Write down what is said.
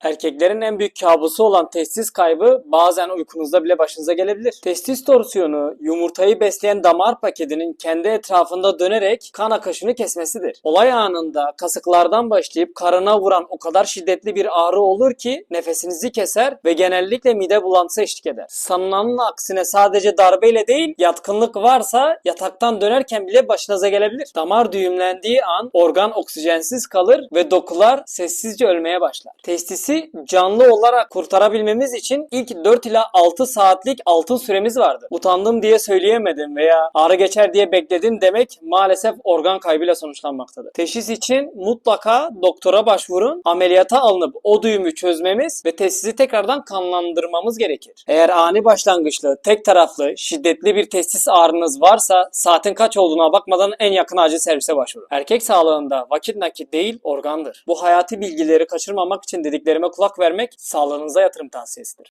Erkeklerin en büyük kabusu olan testis kaybı bazen uykunuzda bile başınıza gelebilir. Testis torsiyonu yumurtayı besleyen damar paketinin kendi etrafında dönerek kan akışını kesmesidir. Olay anında kasıklardan başlayıp karına vuran o kadar şiddetli bir ağrı olur ki nefesinizi keser ve genellikle mide bulantısı eşlik eder. Sanılanın aksine sadece darbeyle değil yatkınlık varsa yataktan dönerken bile başınıza gelebilir. Damar düğümlendiği an organ oksijensiz kalır ve dokular sessizce ölmeye başlar. Testisi canlı olarak kurtarabilmemiz için ilk 4 ila 6 saatlik altın süremiz vardı. Utandım diye söyleyemedim veya ağrı geçer diye bekledim demek maalesef organ kaybıyla sonuçlanmaktadır. Teşhis için mutlaka doktora başvurun, ameliyata alınıp o düğümü çözmemiz ve testisi tekrardan kanlandırmamız gerekir. Eğer ani başlangıçlı, tek taraflı, şiddetli bir testis ağrınız varsa saatin kaç olduğuna bakmadan en yakın acil servise başvurun. Erkek sağlığında vakit nakit değil organdır. Bu hayati bilgileri kaçırmamak için dediklerime kulak vermek sağlığınıza yatırım tavsiyesidir.